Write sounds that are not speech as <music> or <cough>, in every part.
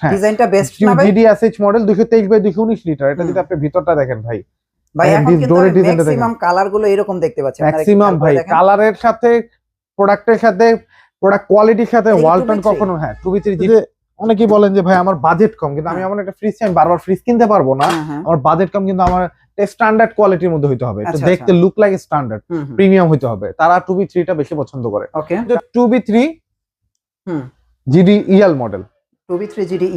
হ্যাঁ ডিজাইনটা বেস্ট না ভাই? জিডিএসএইচ মডেল 223 বাই 219 লিটার এটা যদি আপনি ভিতরটা দেখেন ভাই। ভাই হ্যাঁ, এখন কিন্তু। ম্যাক্সিমাম কালারগুলো এরকম দেখতে পাচ্ছি। আপনারা একটু ম্যাক্সিমাম ভাই কালারের সাথে প্রোডাক্টের সাথে প্রোডাক্ট কোয়ালিটির সাথে ওয়ালটন কখনো হ্যাঁ টু বি থ্রি অনেকেই বলেন যে ভাই আমার বাজেট কম। কিন্তু আমি হ্যাঁ। এমন একটা ফ্রিজ আমি বারবার ফ্রিজ কিনতে পারব না। হ্যাঁ, হ্যাঁ। আমার বাজেট কম কিন্তু আমার স্ট্যান্ডার্ড কোয়ালিটির মধ্যে হইতে হবে। একটু আচ্ছা, দেখতে লুক লাইক স্ট্যান্ডার্ড। প্রিমিয়াম হইতে হবে। তারা টু বি থ্রিটা বেশি পছন্দ করে। Okay two B three hmm. GD EL model 2B3GD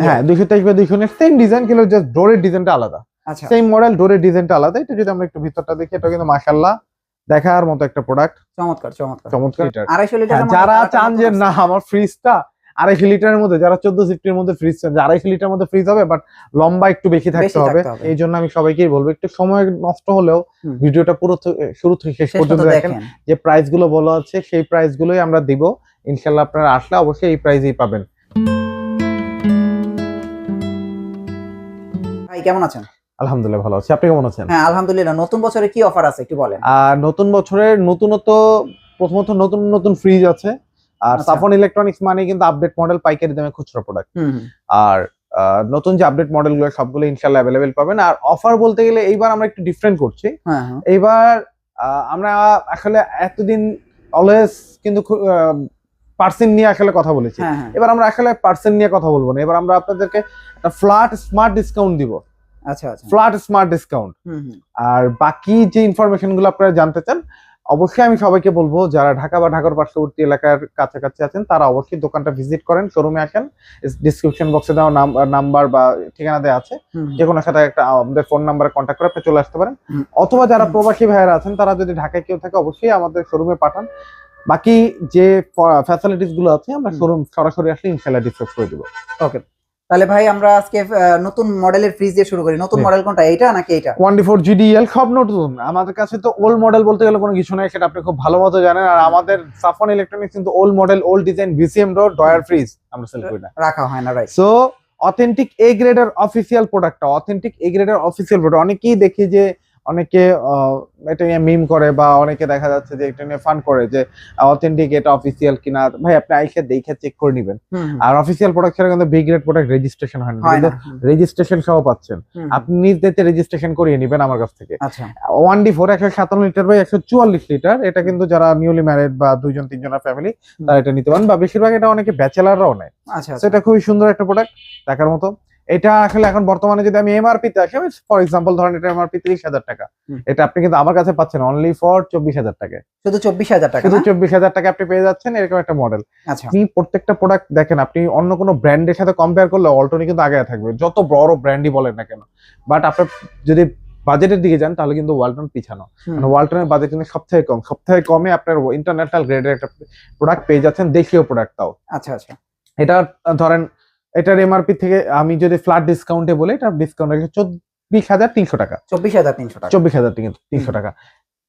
হ্যাঁ দুইশো তেইশ বাই দুইশো সেম ডিজাইন কিন্তু জাস্ট ডোরের ডিজাইনটা আলাদা। আচ্ছা। সেম মডেল ডোরের ডিজাইনটা আলাদা। এটা যদি আমরা একটু ভিতরটা দেখি এটা কিন্তু মাশাল্লাহ দেখার মতো একটা প্রোডাক্ট চমৎকার চমৎকার। চমৎকার। আড়াইশো লিটার হ্যাঁ, যারা চান যে না আমার ফ্রিজটা আড়াইশো লিটারের মধ্যে যারা চোদ্দ সিফটির মধ্যে ফ্রিজ চান যে আড়াইশো লিটার মধ্যে ফ্রিজ হবে বাট লম্বা একটু বেশি থাকতে হবে। এই জন্য আমি সবাইকেই বলব একটু সময় নষ্ট হলেও ভিডিওটা পুরো শুরু থেকে শেষ পর্যন্ত দেখেন দেখেন। যে প্রাইসগুলো বলা আছে সেই প্রাইস গুলোই আমরা দিব। ইনশাল্লাহ আপনারা আসলে অবশ্যই এই প্রাইসেই পাবেন। ভাই কেমন আছেন? আলহামদুলিল্লাহ ভালো আছি। আপনি কেমন আছেন? হ্যাঁ আলহামদুলিল্লাহ। নতুন বছরে কি অফার আছে একটু বলেন। আর নতুন বছরের নতুনত্ব প্রথমত নতুন নতুন ফ্রিজ আছে। আর। সাফন ইলেকট্রনিক্স মানে কিন্তু আপডেট মডেল পাইকারি দামে খুচরা প্রোডাক্ট। আর নতুন যে আপডেট মডেলগুলো সবগুলো ইনশাল্লাহ অ্যাভেলেবেল পাবেন। আর অফার বলতে গেলে এইবার আমরা একটু ডিফারেন্ট করছি। হ্যাঁ হ্যাঁ। এইবার আমরা আসলে এতদিন অলওয়েজ কিন্তু পার্সেন্ট নিয়ে আসলে কথা বলেছি। হ্যাঁ এবার আমরা আসলে পার্সেন্ট নিয়ে কথা বলব না। এবার আমরা আপনাদেরকে একটা ফ্ল্যাট স্মার্ট ডিসকাউন্ট দিব। আচ্ছা আচ্ছা। Flat smart discount. আর বাকি যে ইনফরমেশনগুলো আপনারা জানতে চান অবশ্যই আমি সবাইকে বলব যারা ঢাকা বা ঢাকার পার্শ্ববর্তী এলাকার কাছাকাছি আছেন তারা অবশ্যই দোকানটা ভিজিট করেন শোরুমে আসেন। ডিসক্রিপশন বক্সে দেওয়া নাম্বার বা ঠিকানা দেওয়া আছে। যে কোনো সাথে একটা আমাদের ফোন নাম্বারে কন্ট্যাক্ট করে আপনি চলে আসতে পারেন। অথবা যারা প্রবাসী ভাইয়েরা আছেন তারা যদি ঢাকায় কেউ থাকে অবশ্যই আমাদের শোরুমে পাঠান। বাকি যে ফ্যাসিলিটিসগুলো আছে আমরা শোরুম সরাসরি আসলে ইনশাল্লাহ ডিসকাস করে দিব। ওকে তাহলে ভাই আমরা আজকে নতুন মডেলের ফ্রিজ দিয়ে শুরু করি। নতুন মডেল কোনটা? এটা নাকি এটা ওয়ান ফোর জিডিএল সব নতুন। আমাদের কাছে তো ওল্ড মডেল বলতে গেলে কোনো কিছু নাই সেটা আপনি খুব ভালো মতো জানেন। আর আমাদের সাফন ইলেকট্রনিক্স কিন্তু old model old design BCM door drawer fridge আমরা সেল করি না। রাখা হয় না রাইট সো অথেন্টিক এ গ্রেডের অফিসিয়াল প্রোডাক্টটা অথেন্টিক এ গ্রেডের অফিশিয়াল প্রোডাক্ট অনেকেই দেখে যে অনেকে এটা নিয়ে মিম করে বা অনেকে দেখা যাচ্ছে যে এটা নিয়ে ফান করে যে অথেন্টিক এটা অফিসিয়াল কিনা। ভাই আপনি আইসে দেখে চেক করে নেবেন। আর অফিসিয়াল প্রোডাক্ট ছাড়া কিন্তু বি গ্রেড প্রোডাক্ট রেজিস্ট্রেশন হয় না। রেজিস্ট্রেশন সহ পাচ্ছেন। আপনি নিজ দায়িত্বে রেজিস্ট্রেশন করিয়ে নেবেন আমার কাছ থেকে। আচ্ছা। ওয়ান ডি ফোর একশো সাতান্ন লিটার বাই একশো চুয়াল্লিশ লিটার এটা কিন্তু যারা নিউলি ম্যারিড বা দুইজন তিনজনের ফ্যামিলি তারা এটা নিতে পারেন। বা বেশিরভাগ এটা অনেকে ব্যাচেলাররাও নেয়। আচ্ছা So, এটা খুবই সুন্দর একটা প্রোডাক্ট দেখার মতো। এটা আসলে এখন বর্তমানে যদি আমি এমআরপি তে আসি ফর এক্সাম্পল ধরেন এটা এমআরপি তিরিশ হাজার টাকা। এটা আপনি কিন্তু আমার কাছে পাচ্ছেন অনলি ফর চব্বিশ হাজার টাকা শুধু চব্বিশ হাজার টাকা শুধু চব্বিশ হাজার টাকা আপনি পেয়ে যাচ্ছেন এরকম একটা মডেল আচ্ছা। আপনি প্রত্যেকটা প্রোডাক্ট দেখেন আপনি অন্য কোনো ব্র্যান্ডের সাথে কম্পেয়ার করলে অল্টনি কিন্তু আগে থাকবে যত বড় ব্র্যান্ডই বলেন না কেন। বাট আপনার যদি বাজেটের দিকে যান তাহলে কিন্তু ওয়ালটন পিছানো। মানে ওয়ালটনের বাজেট কিন্তু সব থেকে কম। সব থেকে কমে আপনার ইন্টারন্যাশনাল গ্রেডের একটা প্রোডাক্ট পেয়ে যাচ্ছেন দেশীয় প্রোডাক্ট তাও। আচ্ছা আচ্ছা। এটা ধরেন এটার এমআরপি থেকে আমি যদি ফ্ল্যাট ডিসকাউন্টে বলি এটা ডিসকাউন্ট রেখে চব্বিশ হাজার তিনশো টাকা। চব্বিশ হাজার তিনশো টাকা। চব্বিশ হাজার তিনশো টাকা।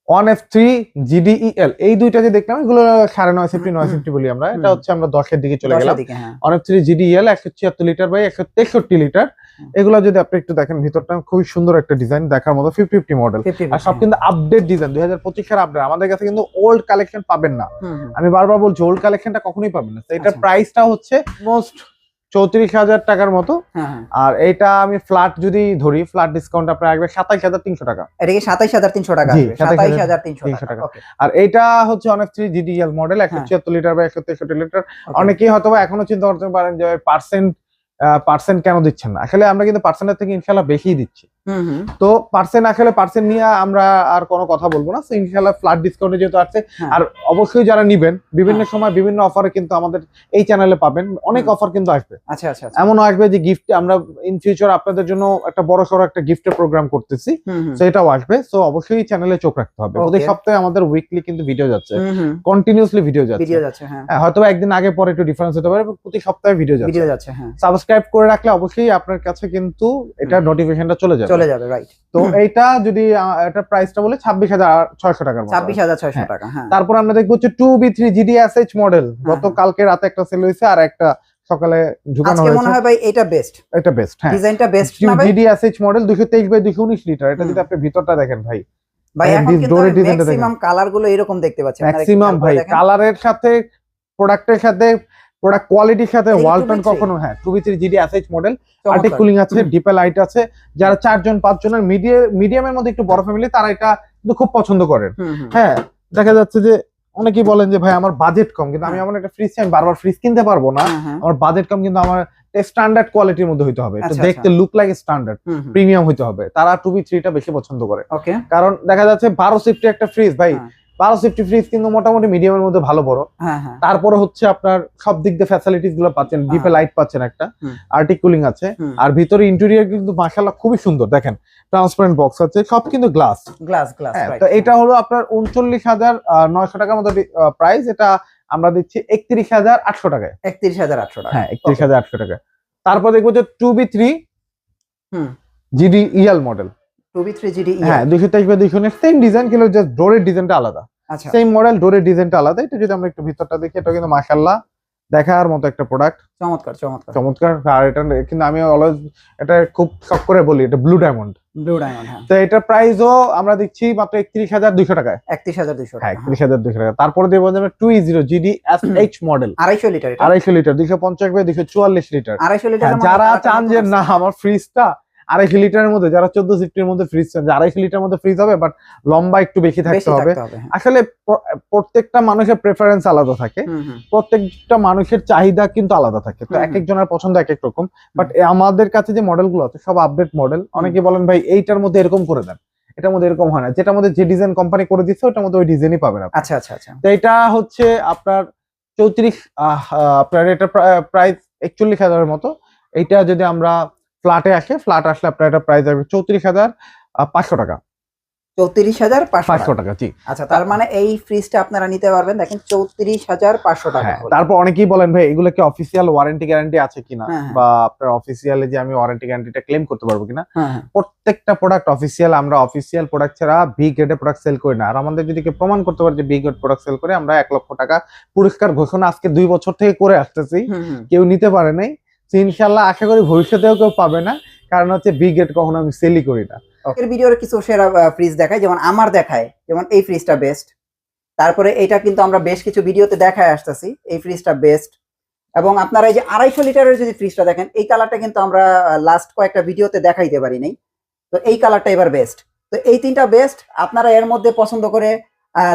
ওয়ান এফ থ্রি জিডিইএল এই দুইটা যে দেখলাম এগুলো সাড়ে নয় ফিফটি নয় ফিফটি বলি আমরা। এটা হচ্ছে আমরা দশের দিকে চলে গেলাম। হ্যাঁ। অনেক থ্রি জিডিএল একশো ছিয়াত্তর লিটার বাই একশো তেষট্টি লিটার এগুলো যদি আপনি একটু দেখেন ভিতরটা খুবই সুন্দর একটা ডিজাইন দেখার মতো ফিফটি ফিফটি মডেল আর সব কিন্তু আপডেট ডিজাইন দুই হাজার পঁচিশ সালের আপডেট আমাদের কাছে কিন্তু ওল্ড কালেকশন পাবেন না। আমি বারবার বলছি ওল্ড কালেকশনটা কখনোই পাবেন না। এটার আচ্ছা। প্রাইসটা হচ্ছে মোস্ট চৌত্রিশ হাজার টাকার মতো। হ্যাঁ হ্যাঁ। আর এটা আমি ফ্ল্যাট যদি ধরি ফ্ল্যাট ডিসকাউন্ট আপনার আসবে সাতাইশ হাজার তিনশো টাকা। এটা কি সাতাইশ হাজার তিনশো টাকা জি, আসবে? 27,000 সাতাইশ হাজার তিনশো টাকা। আর এটা হচ্ছে অনেক থ্রি জিডিএল মডেল একশো। ছিয়াত্তর লিটার বা একশো তেষট্টি লিটার অনেকেই হয়তো এখনও চিন্তা করতে পারেন যে পার্সেন্ট পার্সেন্ট কেন দিচ্ছেন না? আসলে আমরা কিন্তু পার্সেন্টের থেকে ইনশাল্লাহ বেশি দিচ্ছি। তো পার্সেন্ট আসলে পার্সেন্ট নিয়ে আমরা আর কোনো কথা বলব না। ইনশাল্লাহ ফ্ল্যাট ডিসকাউন্টে যেহেতু আছে হ্যাঁ। আর অবশ্যই যারা নিবেন বিভিন্ন হ্যাঁ। সময় বিভিন্ন অফারে কিন্তু আমাদের এই চ্যানেলে পাবেন। অনেক অফার কিন্তু আসবে। আচ্ছা আচ্ছা আচ্ছা। এমনও আসবে যে গিফট আমরা ইন ফিউচার আপনাদের জন্য একটা বড় সড়ো একটা গিফটের প্রোগ্রাম করতেছি। তো এটাও আসবে। তো অবশ্যই চ্যানেলে চোখ রাখতে হবে। প্রতি সপ্তাহে আমাদের উইকলি কিন্তু ভিডিও যাচ্ছে। কন্টিনিউসলি ভিডিও যাচ্ছে। হ্যাঁ। হ্যাঁ, হয়তো একদিন আগে পরে একটু ডিফারেন্স হতে পারে প্রতি সপ্তাহে ভিডিও যাচ্ছে। সাবস্ক্রাইব করে রাখলে অবশ্যই আপনার কাছে কিন্তু এটা নোটিফিকেশনটা চলে যাবে। চলে যাবে রাইট তো এইটা যদি এটার প্রাইসটা বলে ছাব্বিশ হাজার ছয়শো টাকার ছাব্বিশ হাজার ছয়শো হ্যাঁ। টাকা হ্যাঁ। তারপর আমরা দেখব হচ্ছে two B three GDSH model গত। কালকে রাতে একটা সেল হয়েছে আর একটা সকালে ঢুকানো আজকে মনে হয় ভাই এটা বেস্ট এটা বেস্ট হ্যাঁ। ডিজাইনটা বেস্ট না ভাই? জিডিএসএইচ মডেল দুশো তেইশ বাই দুশো উনিশ লিটার এটা যদি আপনি ভিতরটা দেখেন ভাই। ভাই এখন কিন্তু ম্যাক্সিমাম কালারগুলো এরকম দেখতে পাচ্ছেন ম্যাক্সিমাম ভাই কালারের সাথে প্রোডাক্টের সাথে প্রোডাক্ট কোয়ালিটির সাথে ওয়ালটন কখনো হ্যাঁ two B three GD SH model arctic cooling আছে ডিপে লাইট আছে। যারা চারজন পাঁচজনের মিডিয়াম মিডিয়ামের মধ্যে একটু বড় ফ্যামিলি তারা এটা কিন্তু খুব পছন্দ করেন। হ্যাঁ দেখা যাচ্ছে যে অনেকেই বলেন যে ভাই আমার বাজেট কম। কিন্তু আমি হ্যাঁ। এমন একটা ফ্রিজ আমি বারবার ফ্রিজ কিনতে পারব না। হ্যাঁ, হ্যাঁ। আমার বাজেট কম কিন্তু আমার স্ট্যান্ডার্ড কোয়ালিটির মধ্যে হইতে হবে। আচ্ছা, দেখতে লুক লাইক স্ট্যান্ডার্ড। প্রিমিয়াম হইতে হবে। তারা টু বি থ্রিটা বেশি পছন্দ করে। ওকে কারণ দেখা যাচ্ছে বারো সিফটি একটা ফ্রিজ ভাই। বারো সিফটি ফ্রিজ কিন্তু মোটামুটি মিডিয়ামের মধ্যে ভালো বড়। হ্যাঁ হ্যাঁ। তারপরে হচ্ছে আপনার সব দিক দিয়ে ফ্যাসিলিটিসগুলো পাচ্ছেন ডিপে হ্যাঁ। লাইট পাচ্ছেন একটা। আর্টিক কুলিং আছে। আর ভিতরে ইন্টেরিয়ার কিন্তু মাশাআল্লাহ খুবই সুন্দর দেখেন। ট্রান্সপারেন্ট বক্স আছে সব কিন্তু গ্লাস গ্লাস গ্লাস তো এটা হলো আপনার উনচল্লিশ হাজার নয়শো টাকার মতো প্রাইস এটা আমরা দিচ্ছি একত্রিশ হাজার আটশো টাকায়। একত্রিশ হাজার আটশো টাকা। হ্যাঁ একত্রিশ হাজার আটশো টাকা তারপর দেখব যে two B three hmm. GD EL model হ্যাঁ তেইশ বা সেম ডিজাইন কিন্তু জাস্ট ডোরের ডিজাইনটা আলাদা। আচ্ছা। সেম মডেল ডোরের ডিজাইনটা আলাদা। এটা যদি আমরা একটু ভিতরটা দেখি এটা কিন্তু মাশাল্লাহ দেখার মতো একটা প্রোডাক্ট চমৎকার চমৎকার। চমৎকার। আর এটা কিন্তু আমি অলওয়েজ এটা খুব শখ করে বলি এটা ব্লু ডায়মন্ড ব্লু ডায়মন্ড হ্যাঁ। তো প্রাইসও আমরা দিচ্ছি মাত্র একত্রিশ হাজার দুইশো টাকায়। একত্রিশ হাজার দুইশো হ্যাঁ একত্রিশ হাজার দুইশো টাকা। তারপরে দেবো যাবে two zero GD S H model আড়াইশো লিটার আড়াইশো লিটার দুইশো পঞ্চাশ বাই দুইশো চুয়াল্লিশ লিটার। আড়াইশো লিটার হ্যাঁ, যারা চান যে না আমার ফ্রিজটা আড়াইশো লিটারের মধ্যে যারা চোদ্দ সিফটির মধ্যে ফ্রিজ চান যে আড়াইশো লিটার মধ্যে ফ্রিজ হবে বাট লম্বা একটু বেশি থাকতে হবে। হ্যাঁ। আসলে প্রত্যেকটা মানুষের প্রেফারেন্স আলাদা থাকে। প্রত্যেকটা মানুষের চাহিদা কিন্তু আলাদা থাকে। তো এক একজনের পছন্দ এক এক রকম। বাট আমাদের কাছে যে মডেলগুলো আছে সব আপডেট মডেল অনেকে বলেন ভাই এইটার মধ্যে এরকম করে দেন। এটার মধ্যে এরকম হয় না। যেটার মধ্যে যে ডিজাইন কোম্পানি করে দিচ্ছে ওটার মধ্যে ওই ডিজাইনই পাবেন আচ্ছা আচ্ছা আচ্ছা। তো এটা হচ্ছে আপনার চৌত্রিশ আপনার এটা প্রাইস একচল্লিশ হাজারের মতো। এইটা যদি আমরা ফ্ল্যাটে আসে ফ্ল্যাট আসলে আপনার এটা প্রাইস আসবে চৌত্রিশ হাজার পাঁচশো টাকা। চৌত্রিশ হাজার পাঁচশো টাকা। জি। আচ্ছা তার মানে এই ফ্রিজটা আপনারা নিতে পারবেন। দেখেন চৌত্রিশ হাজার পাঁচশো টাকা হ্যাঁ তারপর অনেকেই বলেন ভাই এগুলো কি অফিসিয়াল ওয়ারেন্টি গ্যারান্টি আছে কিনা? হ্যাঁ, হ্যাঁ। বা আপনার অফিসিয়ালি যে আমি ওয়ারেন্টি গ্যারান্টিটা ক্লেম করতে পারব কিনা? প্রত্যেকটা প্রোডাক্ট অফিসিয়াল আমরা অফিসিয়াল প্রোডাক্ট ছাড়া বি গ্রেডের প্রোডাক্ট সেল করি না। আর আমাদের যদি কেউ প্রমাণ করতে পারে যে বি গ্রেড প্রোডাক্ট সেল করে আমরা এক লক্ষ টাকা পুরস্কার ঘোষণা আজকে দুই বছর থেকে করে আসতেছি। কেউ নিতে পারে নাই। ইনশাল্লাহ আশা করি ভবিষ্যতেও কেউ পাবে না। কারণ হচ্ছে বি গ্রেড কখনো আমি সেলই করি না। এর ভিডিওর কিছু সেরা ফ্রিজ দেখায় যেমন আমার দেখায়, যেমন এই ফ্রিজটা বেস্ট তারপরে এটা কিন্তু আমরা বেশ কিছু ভিডিওতে দেখায় আসতেছি, এই ফ্রিজটা বেস্ট এবং আপনারা এই যে আড়াইশো লিটারের যদি ফ্রিজটা দেখেন, এই কালারটা কিন্তু আমরা লাস্ট কয়েকটা ভিডিওতে দেখাইতে পারি নাই। তো এই কালারটা এবার বেস্ট তো এই তিনটা বেস্ট আপনারা এর মধ্যে পছন্দ করে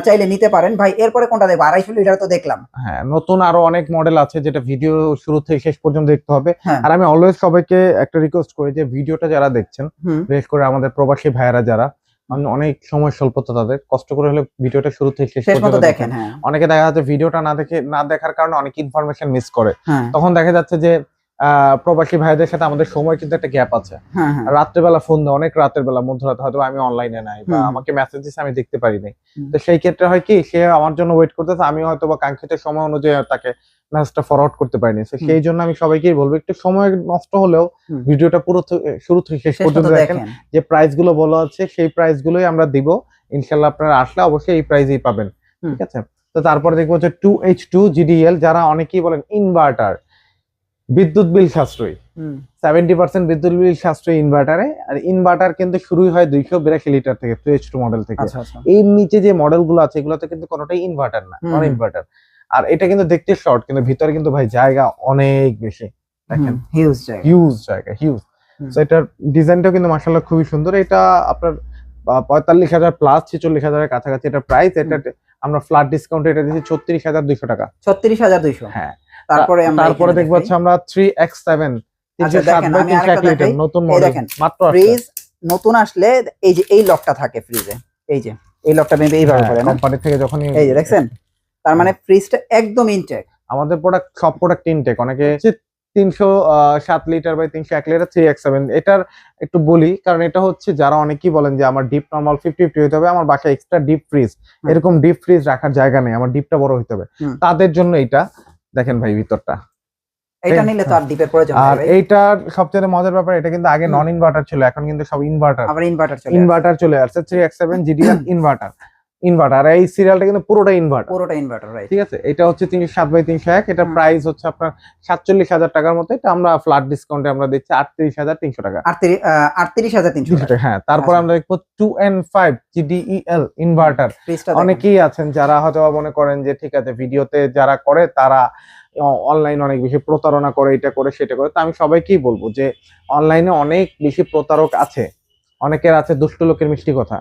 চাইলে নিতে পারেন। ভাই এরপরে কোনটা দেখব? আড়াইশো লিটার তো দেখলাম। হ্যাঁ নতুন আরও অনেক মডেল আছে যেটা ভিডিও শুরু থেকে শেষ পর্যন্ত দেখতে হবে। হ্যাঁ। আর আমি অলওয়েজ সবাইকে একটা রিকোয়েস্ট করি যে ভিডিওটা যারা দেখছেন বিশেষ করে আমাদের প্রবাসী ভাইয়েরা যারা আমি অনেক সময় স্বল্পতা তাদের কষ্ট করে হলে ভিডিওটা শুরু থেকে শেষ পর্যন্ত দেখেন। হ্যাঁ। অনেকে দেখা যাচ্ছে ভিডিওটা না দেখে না দেখার কারণে অনেক ইনফরমেশন মিস করে। হ্যাঁ। তখন দেখা যাচ্ছে যে প্রবাসী ভাইদের সাথে আমাদের সময় কিন্তু একটা গ্যাপ আছে। হ্যাঁ হ্যাঁ। রাত্রেবেলা ফোন দেয় অনেক রাতের বেলা মধ্যরাতে হয়তো আমি অনলাইনে নাই বা আমাকে মেসেজ দিচ্ছে আমি দেখতে পারি নাই। তো সেই ক্ষেত্রে হয় কি সে আমার জন্য ওয়েট করতেছে আমি হয়তো বা কাঙ্ক্ষিত সময় অনুযায়ী তাকে মেসেজটা ফরওয়ার্ড করতে পারিনি। তো সেই জন্য আমি সবাইকেই বলব একটু সময় নষ্ট হলেও। ভিডিওটা পুরো শুরু থেকে শেষ পর্যন্ত দেখেন যে প্রাইসগুলো বলা আছে সেই প্রাইস গুলোই আমরা দিব। ইনশাল্লাহ আপনারা আসলে অবশ্যই এই প্রাইজেই পাবেন। ঠিক আছে? তো তারপরে দেখব হচ্ছে টু এইচ টু জিডিএল যারা অনেকেই বলেন ইনভার্টার বিদ্যুৎ বিল সাশ্রয়ী। সেভেন্টি পার্সেন্ট বিদ্যুৎ বিল সাশ্রয়ী ইনভার্টারে আর ইনভার্টার কিন্তু শুরুই হয় দুইশো বিরাশি লিটার থেকে টু এইচ টু মডেল থেকে। আচ্ছা আচ্ছা। এই নিচে যে মডেলগুলো আছে এগুলোতে কিন্তু কোনোটাই ইনভার্টার না। নন ইনভার্টার আর এটা কিন্তু দেখতে শর্ট কিন্তু ভিতরে কিন্তু ভাই জায়গা অনেক বেশি দেখেন। হিউজ জায়গা। হিউজ জায়গা হিউজ। তো এটার ডিজাইনটাও কিন্তু মার্শাল্লাহ খুবই সুন্দর। এটা আপনার পঁয়তাল্লিশ হাজার প্লাস ছেচল্লিশ হাজারের কাছাকাছি এটা প্রাইস এটা আমরা ফ্ল্যাট ডিসকাউন্ট এটা দিচ্ছি ছত্রিশ হাজার দুইশো টাকা। ছত্রিশ হাজার দুইশো। হ্যাঁ। তারপরে আমরা তারপরে দেখব। হচ্ছে আমরা থ্রি এক্স সেভেন আচ্ছা। নতুন মডেল মাত্র ফ্রিজ নতুন আসলে এই যে এই লকটা থাকে ফ্রিজে এই যে এই লকটা মেবি এইভাবে হ্যাঁ, করে কোম্পানি থেকে যখনই এই যে দেখছেন? তার মানে ফ্রিজটা একদম ইনটেক আমাদের প্রোডাক্ট সব প্রোডাক্ট ইনটেক অনেকে তিনশো সাত লিটার বাই তিনশো এক লিটার থ্রি এক্স সেভেন এটার একটু বলি কারণ এটা হচ্ছে যারা অনেকেই বলেন যে আমার ডিপ নর্মাল ফিফটি ফিফটি হতে হবে আমার বাসায় এক্সট্রা ডিপ ফ্রিজ এরকম ডিপ ফ্রিজ রাখার জায়গা নেই আমার ডিপটা বড় হতে হবে। তাদের জন্য এটা দেখেন ভাই ভিতরটা। এটা নিলে তো আর ডিপের প্রয়োজন আর এইটার সবচেয়ে মজার ব্যাপার এটা কিন্তু আগে নন ইনভার্টার ছিল এখন কিন্তু সব ইনভার্টার আবার ইনভার্টার চলে আসছে। ইনভার্টার চলে আসছে three X seven inverter inverter আর এই সিরিয়ালটা কিন্তু পুরোটা ইনভার্টার পুরোটা ইনভার্টার রাইট ঠিক আছে? এটা হচ্ছে তিনশো সাত বাই তিনশো এক। এটা প্রাইস হচ্ছে আপনার সাতচল্লিশ হাজার টাকার মতো। এটা আমরা ফ্ল্যাট ডিসকাউন্টে আমরা দিচ্ছি আটত্রিশ হাজার তিনশো টাকা। আটত্রিশ হাজার তিনশো তিনশো টাকা হ্যাঁ। তারপর আচ্ছা। আমরা দেখব two N five GDEL inverter অনেকেই আছেন যারা হয়তো মনে করেন যে ঠিক আছে ভিডিওতে যারা করে তারা অনলাইন অনেক বেশি প্রতারণা করে এটা করে সেটা করে। তো আমি সবাইকেই বলব যে অনলাইনে অনেক বেশি প্রতারক আছে। অনেকের আছে দুষ্ট লোকের মিষ্টি কথা।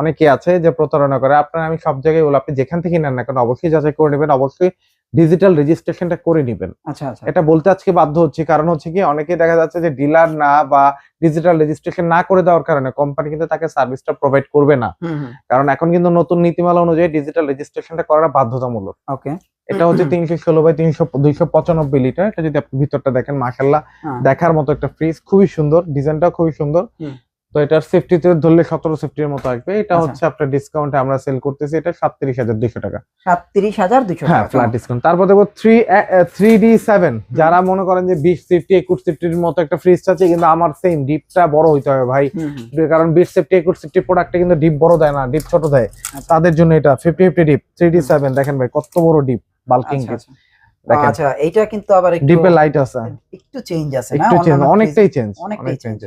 অনেকে আছে যে প্রতারণা করে। আপনার আমি সব জায়গায় বলি আপনি যেখান থেকে নেন না কেন অবশ্যই যাচাই করে নেবেন অবশ্যই ডিজিটাল রেজিস্ট্রেশনটা করে নেবেন। আচ্ছা আচ্ছা। এটা বলতে আজকে বাধ্য হচ্ছে। কারণ হচ্ছে কি অনেকে দেখা যাচ্ছে যে ডিলার না বা ডিজিটাল রেজিস্ট্রেশন না করে দেওয়ার কারণে কোম্পানি কিন্তু তাকে সার্ভিসটা প্রোভাইড করবে না। কারণ এখন কিন্তু নতুন নীতিমালা অনুযায়ী ডিজিটাল রেজিস্ট্রেশনটা করা বাধ্যতামূলক। ওকে। এটা হচ্ছে <clears throat> তিনশো ষোলো বাই তিনশো দুইশো পঁচানব্বই লিটার। এটা যদি আপনি ভিতরটা দেখেন মাসাল্লাহ হ্যাঁ। দেখার মতো একটা ফ্রিজ খুবই সুন্দর ডিজাইনটাও খুবই সুন্দর। তো এটার সেফটিতে ধরলে সতেরো সেফটির মতো আসবে। এটা আচ্ছা। হচ্ছে আপনার ডিসকাউন্টে আমরা সেল করতেছি এটা সাতত্রিশ হাজার দুইশো টাকা। সাতত্রিশ হাজার দুইশো হ্যাঁ ফ্ল্যাট ডিসকাউন্ট তারপর দেখব থ্রি থ্রি ডি সেভেন যারা মনে করেন যে বিশ সেফটি একুশ সেফটির মতো একটা ফ্রিজ আছে কিন্তু আমার সেম ডিপটা বড় হইতে হবে ভাই। কারণ বিশ সেফটি একুশ সেফটি প্রোডাক্টে কিন্তু ডিপ বড় দেয় না ডিপ ছোট দেয়। আচ্ছা। তাদের জন্য এটা fifty fifty deep three D seven দেখেন ভাই কত বড় ডিপ বাল্কিং আচ্ছা এইটা কিন্তু আবার একটু ডিপে লাইট আছে। একটু চেঞ্জ আছে না? একটু চেঞ্জ অনেকটাই চেঞ্জ অনেকটাই চেঞ্জ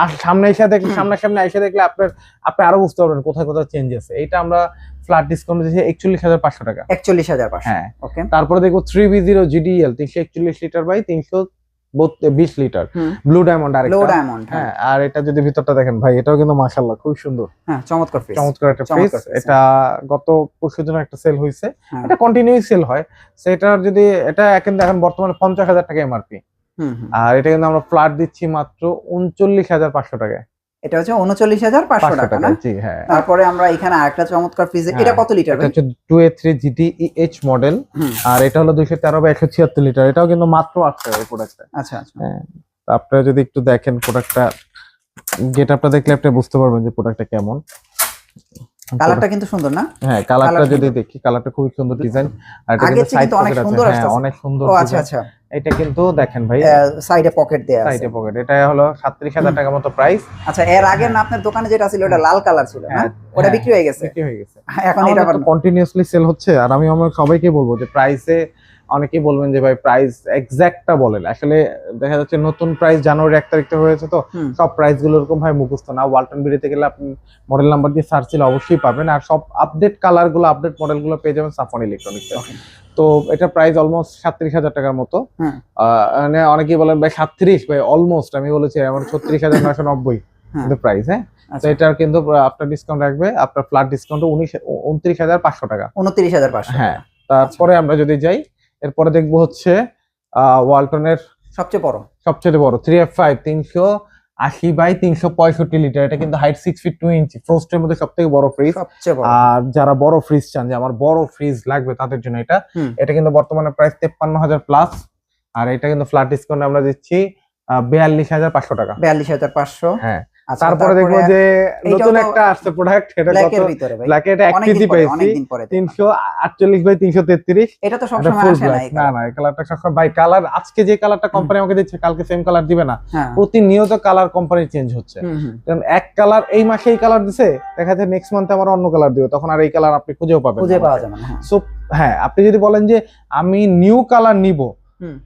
আর সামনে এসে দেখলে সামনে সামনে এসে দেখলে আপনার আপনি আরও বুঝতে পারবেন কোথায় কোথায় চেঞ্জ আছে। এটা আমরা ফ্ল্যাট ডিসকাউন্ট দিয়েছি একচল্লিশ হাজার পাঁচশো টাকা। একচল্লিশ হাজার পাঁচশো হ্যাঁ। ওকে তারপরে দেখো থ্রি বি জিরো জিডিএল তিনশো একচল্লিশ লিটার বাই তিনশো বিশ লিটার। ব্লু ডায়মন্ড আর ডায়মন্ড হ্যাঁ। আর এটা যদি ভিতরটা দেখেন ভাই এটাও কিন্তু মাশাল্লাহ খুব সুন্দর। হ্যাঁ চমৎকার চমৎকার একটা এটা গত পরশু দিন একটা সেল হয়েছে হ্যাঁ। এটা কন্টিনিউ সেল হয়। সেটার যদি এটা এখন দেখেন বর্তমানে পঞ্চাশ হাজার টাকা এমআরপি। আর এটা কিন্তু আমরা ফ্ল্যাট দিচ্ছি মাত্র উনচল্লিশ হাজার পাঁচশো টাকায়। এটা হচ্ছে উনচল্লিশ হাজার পাঁচশো টাকা না? হ্যাঁ। তারপরে আমরা এখানে আরেকটা চমৎকার ফ্রিজ হ্যাঁ, এটা কত লিটার এটা হচ্ছে two A three GT H model আর এটা হলো দুইশো তেরো বা একশো ছিয়াত্তর লিটার এটাও কিন্তু মাত্র আটশো টাকা প্রোডাক্টটা আচ্ছা আচ্ছা। আপনারা যদি একটু দেখেন প্রোডাক্টটা গেট আপটা দেখলে আপনি বুঝতে পারবেন যে প্রোডাক্টটা কেমন। কালারটা কিন্তু সুন্দর না? হ্যাঁ কালারটা যদি দেখি কালারটা খুব সুন্দর ডিজাইন আর এটা কিন্তু সাইড অনেক আছে। সুন্দর হ্যাঁ অনেক সুন্দর আচ্ছা আচ্ছা। এটা কিন্তু দেখেন ভাই সাইডে পকেট দেয়া আছে। সাইডে পকেট এটা হলো সাতত্রিশ হাজার টাকার মতো প্রাইস আচ্ছা এর আগে না আপনার দোকানে যেটা ছিল ওটা লাল কালার ছিল না? ওটা বিক্রি হয়ে গেছে? বিক্রি হয়ে গেছে। এখন এটা কন্টিনিউয়াসলি সেল হচ্ছে আর আমি আমার সবাইকে বলব যে প্রাইসে অনেকেই বলবেন যে ভাই প্রাইস এক্সাক্টটা বলেন আসলে দেখা যাচ্ছে নতুন প্রাইস জানুয়ারি এক তারিখ থেকে হয়েছে তো সব প্রাইসগুলো এরকম ভাবে মুখস্থ না। ওয়ালটন বিডিতে গেলে আপনি মডেল নাম্বার দিয়ে সার্চ দিলে অবশ্যই পাবেন। আর সব আপডেট কালারগুলো আপডেট মডেলগুলো পেয়ে যাবেন সাফন ইলেকট্রনিক্স. তো এটা প্রাইস অলমোস্ট সাতত্রিশ হাজার টাকার মতো। আহ, মানে অনেকেই বলেন ভাই সাতত্রিশ ভাই অলমোস্ট আমি বলেছি আমার ছত্রিশ হাজার নয়শো নব্বই হ্যাঁ। প্রাইস হ্যাঁ? তো আচ্ছা। এটার কিন্তু আপনার ডিসকাউন্ট রাখবে আপনার ফ্ল্যাট ডিসকাউন্ট উনিশ উনত্রিশ হাজার পাঁচশো টাকা। উনত্রিশ হাজার পাঁচশো হ্যাঁ তারপরে আমরা যদি যাই এরপরে দেখব হচ্ছে ওয়ালটনের সবচেয়ে বড়। সবচেয়ে বড় থ্রি এফ ফাইভ তিনশো আশি বাই তিনশো পঁয়ষট্টি লিটার। এটা কিন্তু height six feet two inch ফ্রোস্টের মধ্যে সব থেকে বড় ফ্রিজ সবচেয়ে আর যারা বড় ফ্রিজ চান যে আমার বড় ফ্রিজ লাগবে তাদের জন্য এটা। এটা কিন্তু বর্তমানে প্রাইস তেপ্পান্ন হাজার প্লাস আর এটা কিন্তু ফ্ল্যাট ডিসকাউন্ট আমরা দিচ্ছি বিয়াল্লিশ হাজার পাঁচশো টাকা। বিয়াল্লিশ হাজার পাঁচশো। হ্যাঁ। তারপরে দেখব যে নতুন একটা আসছে প্রোডাক্ট এটা কত ভাই ব্ল্যাকে এটা এক কেজি পেয়েছি অনেকদিন পরে দেখলাম। তিনশো আটচল্লিশ বাই তিনশো তেত্রিশ এটা তো সবসময় আসে না না। না এই কালারটা সবসময় বাই কালার আজকে যে কালারটা কোম্পানি আমাকে দিচ্ছে কালকে সেম কালার দিবে না হ্যাঁ প্রতিনিয়ত কালার কোম্পানি চেঞ্জ হচ্ছে। কারণ এক কালার এই মাসে এই কালার দিছে দেখা যাচ্ছে নেক্সট মান্থে আমার অন্য কালার দিবে তখন আর এই কালার আপনি খুঁজেও পাবেন খুঁজে পাওয়া যাবে না হ্যাঁ। হ্যাঁ আপনি যদি বলেন যে আমি নিউ কালার নিব।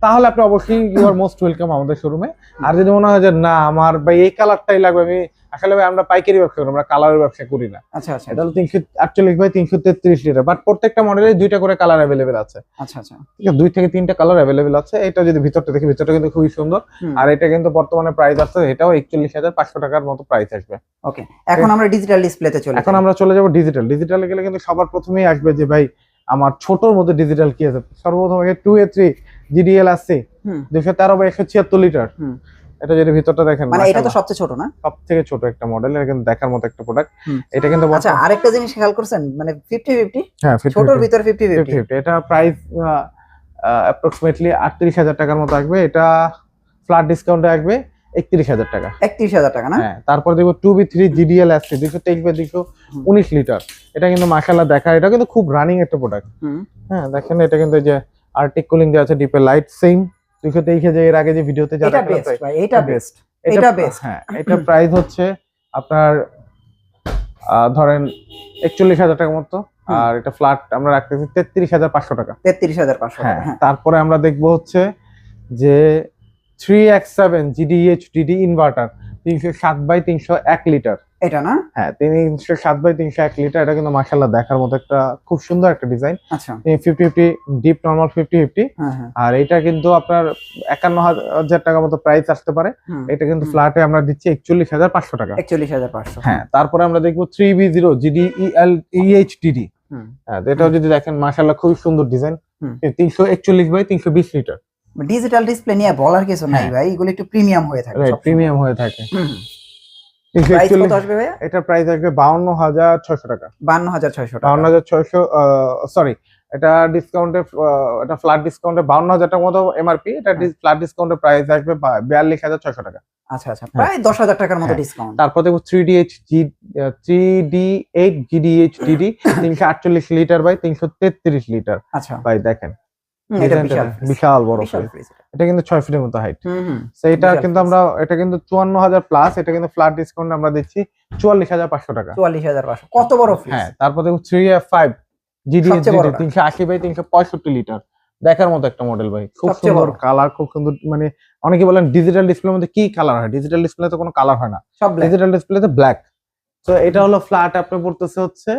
তাহলে আপনি অবশ্যই ইউ আর মোস্ট ওয়েলকাম আমাদের শোরুমে আর যদি মনে হয় যে না আমার ভাই এই কালারটাই লাগবে আমি আসলে ভাই আমরা পাইকারি ব্যবসা করি আমরা কালারের ব্যবসা করি না। আচ্ছা আচ্ছা এটা হলো তিনশো আটচল্লিশ বাই তিনশো তেত্রিশ লিটার বাট প্রত্যেকটা মডেলে দুইটা করে কালার অ্যাভেলেবেল আছে। আচ্ছা আচ্ছা। ঠিক আছে দুই থেকে তিনটা কালার অ্যাভেলেবেল আছে। এটা যদি ভিতরটা দেখি ভিতরটা কিন্তু খুবই সুন্দর। আর এটা কিন্তু বর্তমানে প্রাইস আছে এটাও একচল্লিশ হাজার পাঁচশো টাকার মতো প্রাইস আসবে। ওকে এখন আমরা ডিজিটাল ডিসপ্লেতে চলে এখন আমরা চলে যাব ডিজিটাল ডিজিটালে গেলে কিন্তু সবার প্রথমেই আসবে যে ভাই আমার ছোটর মধ্যে ডিজিটাল কি আছে? সর্বপ্রথম টু এ থ্রি জিডিএল আছে। দুশো তেরো বা একশো ছিয়াত্তর লিটার। এটা যদি ভিতরটা দেখেন মানে এটা তো সবচেয়ে ছোট না? সব থেকে ছোট একটা মডেল এটা কিন্তু দেখার মতো একটা প্রোডাক্ট এটা কিন্তু আচ্ছা আরেকটা জিনিস খেয়াল করছেন মানে ফিফটি ফিফটি হ্যাঁ ছোটর ভিতর ফিফটি 50 ফিফটি 50 এটা প্রাইস অ্যাপ্রক্সিমেটলি আটত্রিশ হাজার টাকার মতো আসবে। এটা ফ্ল্যাট ডিসকাউন্টে আসবে একত্রিশ হাজার টাকা। একত্রিশ হাজার টাকা না? হ্যাঁ তারপর দেখব টু বি থ্রি জিডিএল আসছে দুশো তেইশ বাই দুশো উনিশ লিটার। এটা কিন্তু মাসাল্লাহ দেখা এটা কিন্তু খুব রানিং একটা প্রোডাক্ট। হ্যাঁ দেখেন এটা কিন্তু এই যে আর্টিক কুলিং দেওয়া আছে ডিপে লাইট সেম দুশো তেইশে যে এর আগে যে ভিডিওতে যা এটা বেস্ট ভাই এটা বেস্ট হ্যাঁ এটা প্রাইস হচ্ছে আপনার ধরেন একচল্লিশ হাজার টাকার মতো আর এটা ফ্ল্যাট আমরা রাখতেছি তেত্রিশ হাজার পাঁচশো টাকা। তেত্রিশ হাজার পাঁচশো হ্যাঁ টাকা হ্যাঁ। তারপরে আমরা দেখব হচ্ছে যে three X seven GDH DD inverter তিনশো সাত বাই তিনশো এক লিটার এটা না? হ্যাঁ তিনশো সাত বাই তিনশো এক লিটার এটা কিন্তু মাসাল্লাহ দেখার মতো একটা খুব সুন্দর একটা ডিজাইন। আচ্ছা। Fifty fifty deep normal fifty fifty আর এটা কিন্তু আপনার একান্ন হাজার টাকার মতো প্রাইস আসতে পারে। এটা কিন্তু ফ্ল্যাটে আমরা দিচ্ছি একচল্লিশ হাজার পাঁচশো টাকা। একচল্লিশ হাজার পাঁচশো। হ্যাঁ তারপরে আমরা দেখব three B zero GD EL EH DD হ্যাঁ এটাও যদি দেখেন মাসাল্লাহ খুবই সুন্দর ডিজাইন। তিনশো একচল্লিশ বাই তিনশো বিশ লিটার। ডিজিটাল ডিসপ্লে নিয়ে বলার কিছু নাই হ্যাঁ। ভাই এগুলো একটু প্রিমিয়াম হয়ে থাকে প্রিমিয়াম হয়ে থাকে। তিনশো প্রাইস আসবে বাউন্ন হাজার ছয়শো টাকা। হাজার ছয়শো বাউন্ন হাজার ছয়শো সরি এটা ডিসকাউন্টে এটা ফ্ল্যাট ডিসকাউন্টে বাউন্ন হাজার টাকার মতো এমআরপি এটা হ্যাঁ। ফ্ল্যাট ডিসকাউন্টে প্রাইস আসবে বিয়াল্লিশ হাজার ছয়শো টাকা। আচ্ছা আচ্ছা প্রায় দশ হাজার টাকার মতো হ্যাঁ। ডিসকাউন্ট তারপর দেখব three D H G three D eight GDH DD তিনশো আটচল্লিশ লিটার বাই তিনশো তেত্রিশ লিটার। আচ্ছা। ভাই দেখেন এটা বিশাল দেখেন, fridge, বিশাল বড় এটা। কিন্তু ছয় ফিটের মতো হাইট সেইটা কিন্তু আমরা এটা কিন্তু চুয়ান্ন হাজার প্লাস এটা কিন্তু ফ্ল্যাট ডিসকাউন্ট আমরা দিচ্ছি চুয়াল্লিশ হাজার পাঁচশো টাকা। চুয়াল্লিশ হাজার পাঁচশো কত বড় ফ্রিজ হ্যাঁ তারপর দেখো থ্রি এফ ফাইভ জিডি তিনশো আশি বাই তিনশো পঁয়ষট্টি লিটার দেখার মতো একটা মডেল ভাই খুব সুন্দর কালার খুব সুন্দর মানে অনেকে বলেন ডিজিটাল ডিসপ্লের মধ্যে কি কালার হয়? ডিজিটাল ডিসপ্লে ডিসপ্লেতে কোনো কালার হয় না। সব ডিজিটাল ডিসপ্লেতে ব্ল্যাক তো এটা হলো ফ্ল্যাট আপনি পড়তেছে হচ্ছে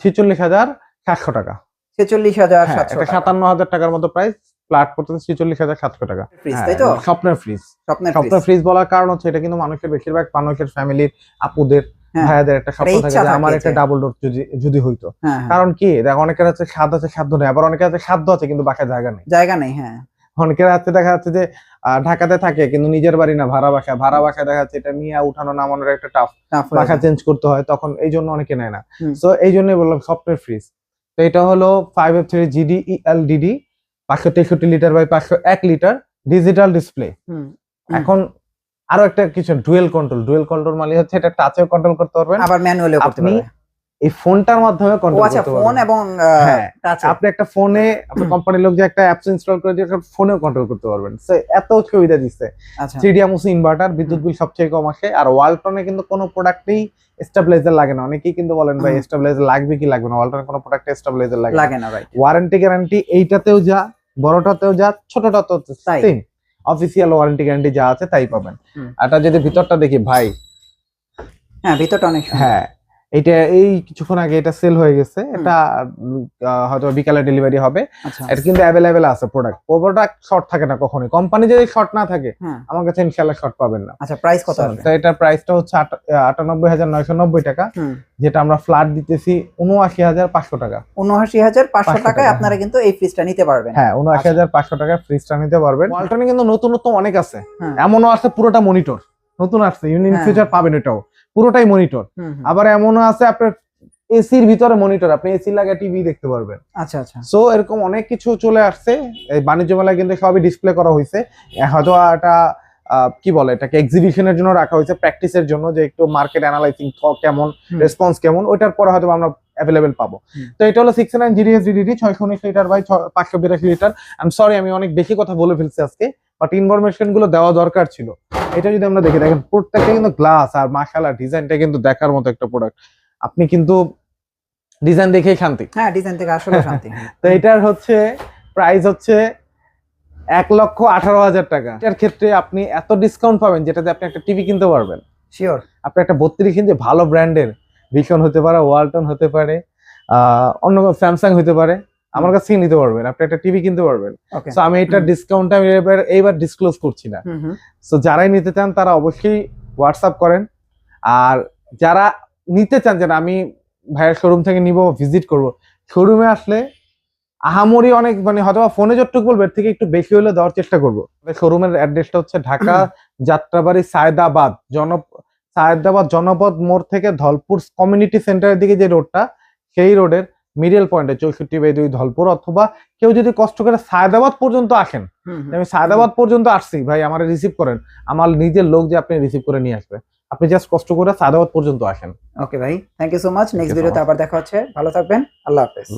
ছিচল্লিশ হাজার সাতশো টাকা। ছেচল্লিশ হাজার হ্যাঁ, সাতান্ন হাজার টাকার মতো প্রাইস ফ্ল্যাট পড়তেছে ছিচল্লিশ হাজার সাতশো টাকা। হ্যাঁ, তাই তো? স্বপ্নের ফ্রিজ স্বপ্নের ফ্রিজ বলার কারণ হচ্ছে এটা কিন্তু মানুষের বেশিরভাগ মানুষের ফ্যামিলির আপুদের হ্যাঁ। ভাইয়াদের একটা স্বপ্ন থাকে যে আমার একটা ডাবল ডোর যদি হইতো। কারণ কি দেখ অনেকের আছে স্বাদ আছে সাধ্য নেই আবার অনেকের আছে সাধ্য আছে কিন্তু বাসায় জায়গা নেই। জায়গা নেই হ্যাঁ। অনেকের হাতে দেখা যাচ্ছে যে ঢাকাতে থাকে কিন্তু নিজের বাড়ি না ভাড়া বাসা ভাড়া বাসায় দেখা যাচ্ছে এটা নিয়ে উঠানো নামানোর একটা টাফ বাসা চেঞ্জ করতে হয় তখন এই জন্য অনেকে নেয় না। তো এই জন্যই বললাম স্বপ্নের ফ্রিজ তো এটা হলো five F three GD L DD পাঁচশো তেষট্টি লিটার বাই পাঁচশো এক লিটার ডিজিটাল ডিসপ্লে। এখন আরও একটা কিছু ডুয়েল কন্ট্রোল ডুয়েল কন্ট্রোল মানে হচ্ছে এটা টাচেও কন্ট্রোল করতে পারবেন। আবার ম্যানুয়ালেও করতে আপনি পারবে এই ফোনটার মাধ্যমে কন্ট্রোল আচ্ছা করতে ফোন এবং হ্যাঁ, আপনি একটা ফোনে আপনার কোম্পানির লোক যে একটা অ্যাপস ইনস্টল করে দিয়ে ফোনেও কন্ট্রোল করতে পারবেন। So, এত সুবিধা দিচ্ছে। আচ্ছা। থ্রি ডিএমওসি ইনভার্টার বিদ্যুৎ বিল সবচেয়ে কম আসে। আর ওয়ালটনে কিন্তু কোনো প্রোডাক্টেই স্টেবিলাইজার লাগে না। অনেকেই কিন্তু বলেন ভাই স্টেবিলাইজার লাগবে কি লাগবে না? ওয়ালটনে কোনো প্রোডাক্টে স্টেবিলাইজার লাগে লাগে না ভাই ওয়ারেন্টি গ্যারান্টি এইটাতেও যা বড়টাতেও যা ছোটটাতেও তাই। সেম অফিসিয়াল ওয়ারেন্টি গ্যারান্টি যা আছে তাই পাবেন। এটা যদি ভিতরটা দেখি ভাই। হ্যাঁ ভিতরটা অনেক হ্যাঁ এটা এই কিছুক্ষণ আগে এটা সেল হয়ে গেছে। এটা হয়তো বিকালে ডেলিভারি হবে। আচ্ছা। এটা কিন্তু অ্যাভেলেবেল আছে প্রোডাক্ট প্রোডাক্ট শর্ট থাকে না কখনোই। কোম্পানি যদি শর্ট না থাকে হ্যাঁ। আমার কাছে ইনশাল্লাহ শর্ট পাবেন না। আচ্ছা প্রাইস কত তো এটার প্রাইসটা হচ্ছে আট- আটানব্বই হাজার নয়শো নব্বই টাকা। যেটা আমরা ফ্ল্যাট দিতেছি উনআশি হাজার পাঁচশো টাকা। উনআশি হাজার পাঁচশো টাকায় আপনারা কিন্তু এই ফ্রিজটা নিতে পারবেন। হ্যাঁ উনআশি আচ্ছা। হাজার পাঁচশো টাকা ফ্রিজটা নিতে পারবেন। ওয়ালটনে কিন্তু নতুন নতুন অনেক আছে। হ্যাঁ। এমনও আছে পুরোটা মনিটর নতুন আসছে। ইউনিয়ন হ্যাঁ। ফিউচার পাবেন এটাও। পুরোটাই মনিটর। আবার এমনও আছে আপনার এসির ভিতরে মনিটর আপনি এসি লাগা টিভি দেখতে পারবেন। আচ্ছা আচ্ছা। সো এরকম অনেক কিছু চলে আসছে। এই বাণিজ্য মেলায় কিন্তু সবই ডিসপ্লে করা হয়েছে। হয়তো এটা কি বলে এটাকে এক্সিবিশনের জন্য রাখা হয়েছে প্র্যাকটিসের জন্য যে একটু মার্কেট অ্যানালাইসিং কেমন রেসপন্স কেমন ওইটার পরে হয়তো আমরা অ্যাভেলেবেল পাবো। তো এটা হলো সিক্স নাইন জিডিএস জিডিডি ছয়শো উনিশ লিটার বাই পাঁচশো বিরাশি লিটার আই সরি আমি অনেক বেশি কথা বলে ফেলছি আজকে বাট ইনফরমেশনগুলো দেওয়া দরকার ছিল। এটা যদি আমরা দেখি দেখেন প্রত্যেকটা কিন্তু গ্লাস আর মাশালা ডিজাইনটা কিন্তু দেখার মতো একটা প্রোডাক্ট আপনি কিন্তু ডিজাইন দেখেই শান্তি। হ্যাঁ ডিজাইন থেকে আসলে শান্তি। <laughs> তো এটার হচ্ছে প্রাইস হচ্ছে এক লক্ষ আঠারো হাজার টাকা। এটার ক্ষেত্রে আপনি এত ডিসকাউন্ট পাবেন যেটাতে আপনি একটা টিভি কিনতে পারবেন। শিওর আপনি একটা বত্রিশ ইঞ্চি ভালো ব্র্যান্ডের ভিশন হতে পারে ওয়ালটন হতে পারে অন্য স্যামসাং হতে পারে। আমার কাছ থেকে নিতে পারবেন। আপনি একটা টিভি কিনতে পারবেন। তো আমি এটার ডিসকাউন্ট আমি এবার এইবার ডিসক্লোজ করছি না। সো যারাই নিতে চান তারা অবশ্যই হোয়াটসঅ্যাপ করেন। আর যারা নিতে চান যে আমি ভাইয়ের শোরুম থেকে নিব ভিজিট করব শোরুমে আসলে আহামরি অনেক মানে হয়তো ফোনে যতটুকু বলব এর থেকে একটু বেশি হলে দেওয়ার চেষ্টা করব। শোরুমের অ্যাড্রেসটা হচ্ছে ঢাকা <coughs> যাত্রাবাড়ি সায়দাবাদ জন সায়দাবাদ জনপদ মোড় থেকে ধলপুর কমিউনিটি সেন্টারের দিকে যে রোডটা সেই রোডের মিডিল পয়েন্টে চৌষট্টি বাই দুই ধলপুর অথবা কেউ যদি কষ্ট করে সায়দাবাদ পর্যন্ত আসেন। আমি সায়দাবাদ পর্যন্ত আসছি ভাই আমার রিসিভ করেন। আমার নিজের লোক যে আপনি রিসিভ করে নিয়ে আসবে। আপনি জাস্ট কষ্ট করে সায়দাবাদ পর্যন্ত আসেন। ওকে ভাই thank you so much next ভিডিওতে আবার দেখা হচ্ছে। ভালো থাকবেন। আল্লাহ হাফেজ।